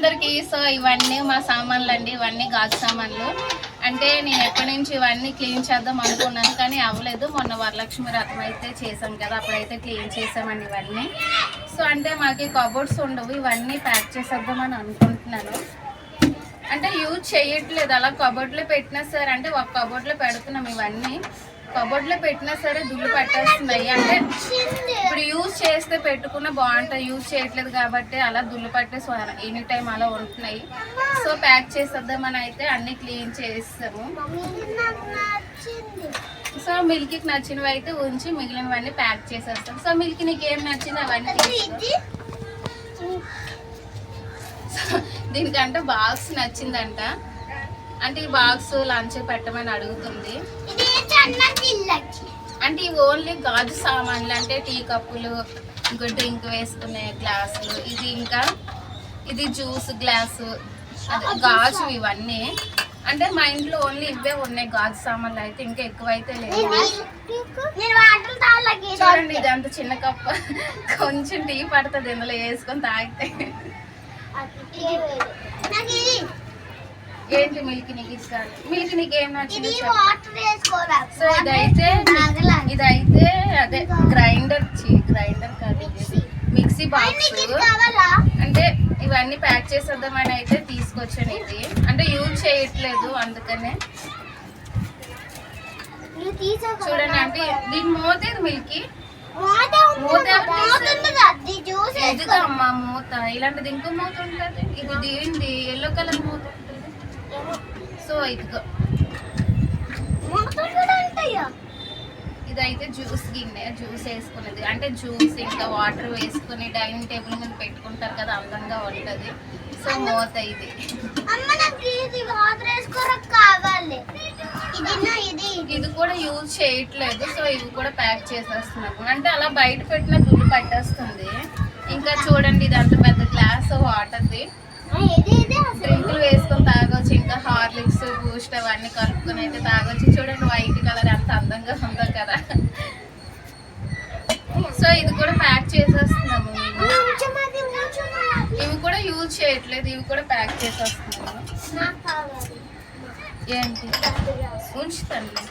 అందరికి సో ఇవన్నీ మా సామాన్లు అండి ఇవన్నీ గాజు సామాన్లు. అంటే నేను ఎప్పటి నుంచి ఇవన్నీ క్లీన్ చేద్దాం అనుకున్నాను కానీ అవ్వలేదు. మొన్న వరలక్ష్మి రథం అయితే చేసాం కదా అప్పుడైతే క్లీన్ చేసామండి ఇవన్నీ. సో అంటే మాకు కబోర్డ్స్ ఉండవు ఇవన్నీ ప్యాక్ చేసేద్దామని అనుకుంటున్నాను. అంటే యూజ్ చేయట్లేదు అలా కబోర్డ్లో పెట్టినా సరే అంటే ఒక కబోర్డ్లో పెడుతున్నాం ఇవన్నీ. కబోర్డ్లో పెట్టినా సరే దుల్లు పట్టేస్తున్నాయి. అంటే ఇప్పుడు యూజ్ చేస్తే పెట్టుకున్న బాగుంటాయి యూజ్ చేయట్లేదు కాబట్టి అలా దుళ్ళు పట్టేసి ఎనీ టైం అలా ఉంటున్నాయి. సో ప్యాక్ చేసేద్దామని అయితే అన్ని క్లీన్ చేస్తాము సో మిల్కి నచ్చినవి అయితే ఉంచి మిగిలినవన్నీ ప్యాక్ చేసేస్తాం. సో మిల్క్ నీకు ఏం నచ్చింది అవన్నీ దీనికంటే బాక్స్ నచ్చిందంట. అంటే ఈ బాక్స్ లంచ్ పెట్టమని అడుగుతుంది. అంటే ఇవి ఓన్లీ గాజు సామాన్లు అంటే టీ కప్పులు ఇంకా డ్రింక్ వేసుకునే గ్లాసులు ఇది ఇంకా ఇది జ్యూస్ గ్లాసు గాజు ఇవన్నీ. అంటే మా ఇంట్లో ఓన్లీ ఇవే ఉన్నాయి గాజు సామాన్లు అయితే ఇంకా ఎక్కువ అయితే లేవు చూడండి ఇది అంత చిన్న కప్ప. కొంచెం టీ పడుతుంది ఇందులో వేసుకొని తాగితే. ఏంటి మిల్క్ నీకు ఇస్తాను? మిల్క్ నీకు ఏం నచ్చింది. సో ఇదైతే ఇదైతే అదే గ్రైండర్ గ్రైండర్ కాదు ఇది. మిక్సీ. బాక్స్. అంటే ఇవన్నీ ప్యాక్ చేసేద్దామని అయితే తీసుకొచ్చాను ఇది. అంటే యూజ్ చేయట్లేదు అందుకనే. చూడండి అంటే దీని మోతేది మిల్కీ? ఎదుగా అమ్మ మూత ఇలాంటిది ఇంకో మూత ఉంటుంది. ఇది దీనిది ఎల్లో కలర్ మూత. సో ఇదిగో. ఇదైతే జ్యూస్ గిన్నె జ్యూస్ వేసుకునేది. అంటే జ్యూస్ ఇంకా వాటర్ వేసుకుని డైనింగ్ టేబుల్ మీద పెట్టుకుంటారు కదా అందంగా ఉంటది. సో మూత ఇది. ఇది కూడా యూజ్ చేయట్లేదు. సో ఇవి కూడా ప్యాక్ చేసేస్తున్నాము అంటే అలా బయట పెట్టిన దుడ్డు పట్టేస్తుంది. ఇంకా చూడండి ఇది అంత పెద్ద గ్లాస్ వాటర్ది. డ్రింకులు వేసుకొని తాగొచ్చు. ఇంకా హార్లిక్స్ బూస్ట్ అవన్నీ కలుపుకొని అయితే తాగొచ్చు. చూడండి వైట్ కలర్ ఎంత అందంగా ఉందో కదా. సో ఇది కూడా ప్యాక్ చేసేస్తున్నాము ఇవి కూడా యూజ్ చేయట్లేదు. ఇవి కూడా ప్యాక్ చేసేస్తున్నాము. ఏంటి? ఉంచుతండి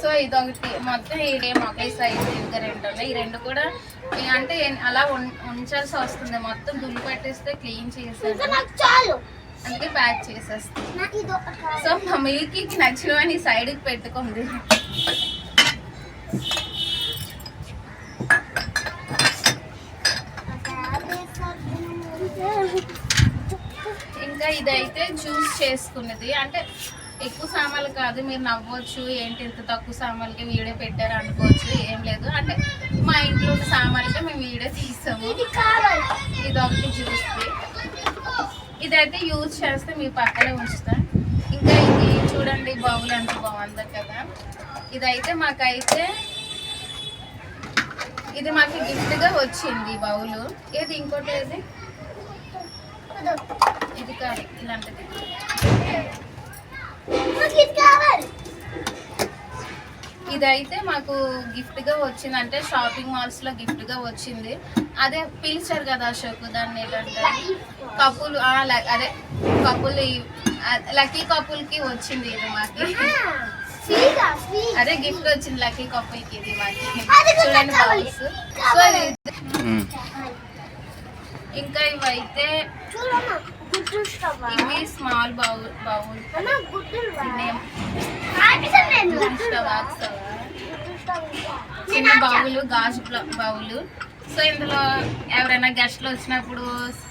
సో ఇదొకటి. మొత్తం ఇదే మొక్కై సైజ్ ఇంకా రెండు ఉన్నాయి. ఈ రెండు కూడా ఈ అంటే అలా ఉంచాల్సి వస్తుంది. మొత్తం దుమ్ము పెట్టేస్తే క్లీన్ చాలు. అందుకే ప్యాక్ చేసేస్తాం. నాకు ఇది ఒక సో మా మిల్కీకి నచ్చినవని సైడ్కి పెట్టుకుంది ఇంకా ఇదైతే జ్యూస్ చేసుకున్నది. అంటే ఎక్కువ సామాన్లు కాదు మీరు నవ్వచ్చు ఏంటి ఇంత తక్కువ సామాన్లకి వీడియో పెట్టారు అనుకోవచ్చు ఏం లేదు. అంటే మా ఇంట్లో ఉన్న సామాన్లకి మేము వీడియో తీసాము ఇది కావాలి. ఇది ఒకటి జ్యూస్ది ఇదైతే యూజ్ చేస్తే మీ పక్కనే ఉంచుతా. ఇంకా ఇది చూడండి బౌల్ ఎంత బాగుందో కదా. ఇదైతే మాకైతే ఇది మాకు గిఫ్ట్గా వచ్చింది బౌల్. ఏది ఇంకోటి ఏది. ఇది కాదు ఇలాంటిది. ఇదైతే మాకు గిఫ్ట్గా వచ్చింది అంటే షాపింగ్ మాల్స్లో గిఫ్ట్గా వచ్చింది. అదే పిలిచారు కదా అశోక్ దాన్ని ఏంటంటే కపుల్ అదే కపుల్ లక్కీ కపుల్కి వచ్చింది ఇది మాకి. అదే గిఫ్ట్ వచ్చింది లక్కీ కపుల్కి ఇది మాకి. చూడండి సో ఇంకా ఇవైతే ఇవి స్మాల్ బౌల్ బౌల్ చిన్న బౌలు గాజు బౌలు. సో ఇందులో ఎవరైనా గెస్ట్లు వచ్చినప్పుడు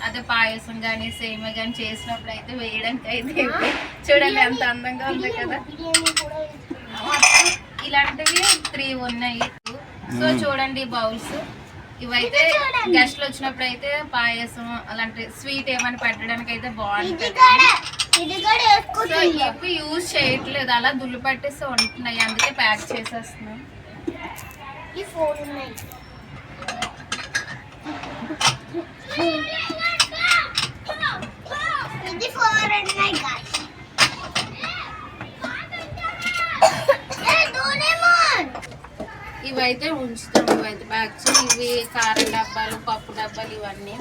అదే పాయసం కానీ సేమియా కానీ చేసినప్పుడు అయితే వేయడానికి అయితే చూడండి ఎంత అందంగా ఉంది కదా. ఇలాంటివి త్రీ ఉన్నాయి. సో చూడండి బౌల్స్. ఇవైతే. గెస్ట్లు వచ్చినప్పుడు అయితే పాయసం అలాంటి స్వీట్ ఏమైనా పెట్టడానికి అయితే బాగుంటుంది. ఇవి యూజ్ చేయట్లేదు. అలా దుల్లు పట్టేసి ఉంటున్నాయి. అందుకే ప్యాక్ చేసేస్తున్నాం. ఇది ఫోర్ ఉన్నాయి ఇవైతే ఉంచుతాం. ఇవైతే బ్యాగ్స్ ఇవి కారం డబ్బాలు పప్పు డబ్బాలు ఇవన్నీ.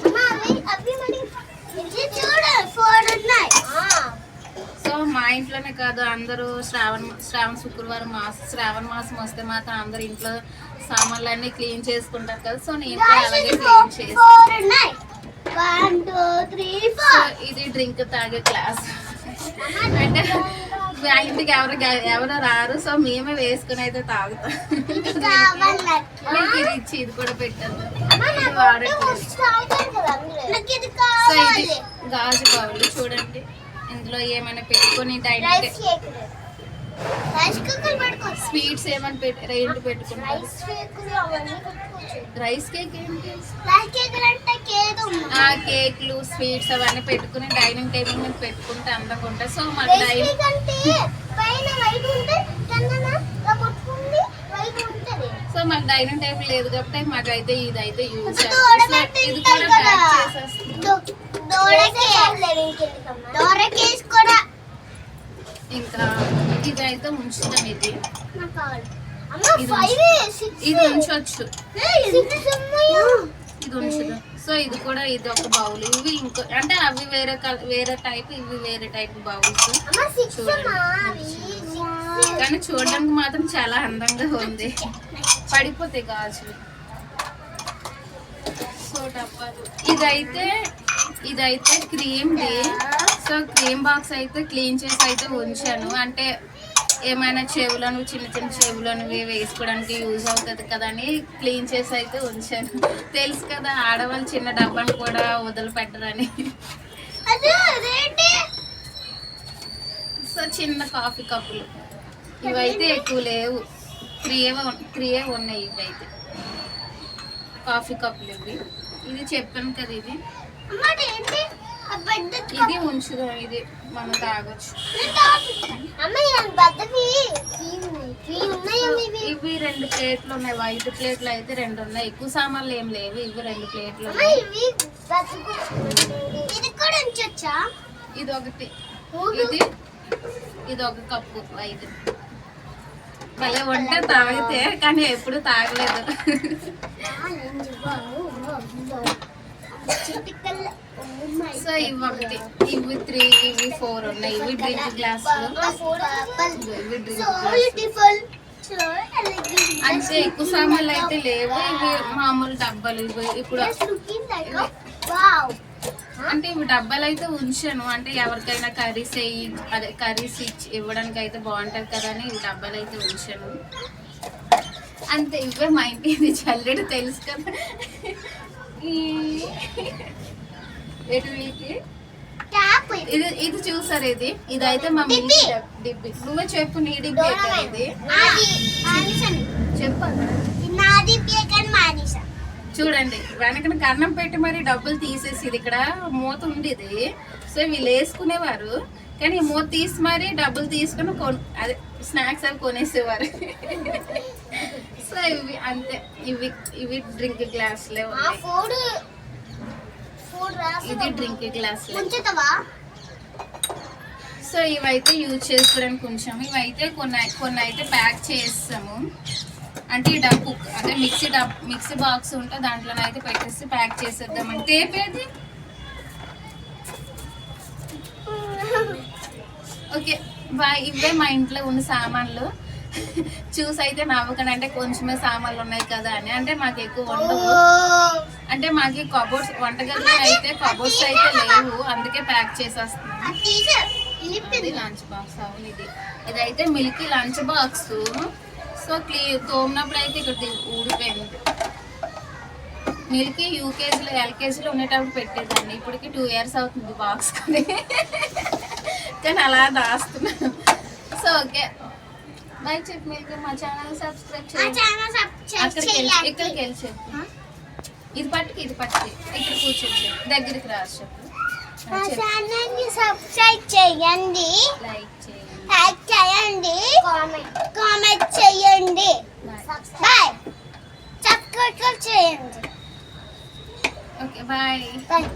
సో మా ఇంట్లోనే కాదు అందరూ శ్రావణ శ్రావణ శుక్రవారం మాస శ్రావణ మాసం వస్తే మాత్రం అందరు ఇంట్లో సామాన్లన్నీ క్లీన్ చేసుకుంటారు కదా. సో నేను అలాగే క్లీన్ చేసి ఇది డ్రింక్ తాగే క్లాస్. అంటే మా ఇంటికి ఎవరు ఎవరు రారు సో మేమే వేసుకుని అయితే తాగుతాం. ఇది ఇచ్చి ఇది కూడా పెట్టాను సో ఇది కావాలి. గాజు బౌల్ చూడండి. ఇందులో ఏమైనా పెట్టుకొని డైనింగ్ స్వీట్స్ ఏమైనా పెట్టి ఏంటి పెట్టుకుంటారు రైస్ కేక్ ఏంటి? ఆ కేక్లు స్వీట్స్ అవన్నీ పెట్టుకుని డైనింగ్ టేబుల్ మీద పెట్టుకుంటే ఉంటాయి సో రైస్ డైనింగ్ సో మాకు డైనింగ్ టేబుల్ లేదు కాబట్టి మాకైతే ఇది అయితే యూజ్ ఒక దూడ ఇది కూడా. ప్యాక్ చేసేస్తాం. కూడా ఇంకా ఇది అయితే ఉంచుతాం ఇది. నాకు కావాలి. ఇది ఉంచవచ్చు ఇది ఉంచుదాం. సో ఇది కూడా ఇది ఒక బౌల్ ఇవి ఇంకో అంటే అవి వేరే వేరే టైప్ ఇవి వేరే టైప్ బౌల్స్ చూడండి. కానీ చూడడానికి మాత్రం చాలా అందంగా ఉంది. పడిపోతాయి గాజులు. సో డబ్బాలు. ఇదైతే ఇదైతే క్రీమ్ది సో క్రీమ్ బాక్స్ అయితే క్లీన్ చేసి అయితే ఉంచాను. అంటే ఏమైనా చెవులను చిన్న చిన్న చెవులను వేసుకోవడానికి యూజ్ అవుతుంది కదా అని క్లీన్ చేసి అయితే ఉంచాను. తెలుసు కదా ఆడవాళ్ళు చిన్న డబ్బాను కూడా వదిలిపెట్టరని. సో చిన్న కాఫీ కప్పులు ఇవైతే ఎక్కువ లేవు. త్రీ త్రీ ఉన్నాయి ఇవైతే. కాఫీ కప్పులు ఇవి. ఇది చెప్పాను కదా ఇది. ఇది ఉంచుదాం ఇది మనం తాగొచ్చు. ఇవి రెండు ప్లేట్లు ఉన్నాయి వైట్ ప్లేట్లు అయితే రెండు ఉన్నాయి. ఎక్కువ సామాన్లు ఏం లేవు ఇవి రెండు ప్లేట్లు ఇది ఒకటి ఇది ఇది ఒక కప్పు ఐదు. భలే వంట తాగితే కానీ ఎప్పుడు తాగలేదు. చిటికల్ సో ఇవి ఒకటి. ఇవి త్రీ ఇవి ఫోర్ ఉన్నాయి. ఇవి డ్రింక్ గ్లాస్ ఇవి డ్రింక్ అంటే ఎక్కువ సామాన్లు అయితే లేవు. ఇవి మామూలు డబ్బాలు. ఇవి ఇప్పుడు అంటే ఇవి డబ్బాలు అయితే ఉంచాను. అంటే ఎవరికైనా కర్రీస్ వేయి అదే కర్రీస్ ఇచ్చి ఇవ్వడానికి అయితే బాగుంటుంది కదా అని ఇవి డబ్బాలు అయితే ఉంచాను. అంతే. ఇవే మా ఇంటి ఇది చల్లడి తెలుసు కదా. ఈ- ఇది. ఇది చూసారు ఇది ఇది. అయితే మా మిల్క్ డిబ్బి. నువ్వే చెప్పు నీ డిబ్బి ఇది మానిస? చూడండి వెనకన కన్నం పెట్టి మరి డబ్బులు తీసేసి ఇది ఇక్కడ మూత ఉండేది. సో వీళ్ళు వేసుకునేవారు. కానీ మూత తీసి మరి డబ్బులు తీసుకుని కొన్ అదే స్నాక్స్ అవి కొనేసేవారు. సో ఇవి అంతే. ఇవి ఇవి డ్రింక్ గ్లాసులే ఆ ఉన్నాయి ఫోడ్ ఫోడ్ రాసి ఇది డ్రింక్ ఉంచుతావా సో ఇవైతే యూజ్ చేసుకోవడానికి కొంచెం ఇవైతే కొన్ని కొన్ని అయితే ప్యాక్ చేస్తాము. అంటే ఈ డబ్బు అదే మిక్సీ డబ్ మిక్సీ బాక్స్ ఉంటే దాంట్లో అయితే పెట్టేసి ప్యాక్ చేసేద్దామండి తేపేది ఓకే బాయ్. ఇవే మా ఇంట్లో ఉన్న సామాన్లు. చూసి అయితే నవ్వకండి అంటే కొంచెమే సామాన్లు ఉన్నాయి కదా అని. అంటే మాకు ఎక్కువ ఉండవు అంటే మాకు కబోర్డ్స్ వంటగదిలో అయితే కబోర్డ్స్ అయితే లేవు. అందుకే ప్యాక్ చేసేస్తున్నాం. లిప్పింది లంచ్ బాక్స్ అవును ఇది. ఇదైతే మిల్కీ లంచ్ బాక్స్ సో క్లీ తోమినప్పుడు అయితే ఇక్కడ ఊడిపోయింది. మిల్కీ యూకేజీలో ఎల్కేజీలో ఉండేటప్పుడు పెట్టేదాన్ని. ఇప్పటికి టూ ఇయర్స్ అవుతుంది బాక్స్ కొని. కానీ అలా దాస్తున్నాను సో ఓకే బై చెప్పు మిల్కీ మా ఛానల్ సబ్స్క్రైబ్ చేయండి. ఛానల్ సబ్స్క్రైబ్ అక్కడికి వెళ్ళి చేయండి ఇక్కడికి వెళ్ళి చెప్పు. ఇది పట్టుకి ఇది పట్టుకి. ఇక్కడ కూర్చొని చెప్పు దగ్గరికి రాసి చెప్పు. మా ఛానల్ని సబ్స్క్రైబ్ చేయండి. లైక్ చేయండి. లైక్ చేయండి. కామెంట్ కామెంట్ చేయండి. బాయ్ సబ్స్క్రైబ్ చేయండి. Okay bye bye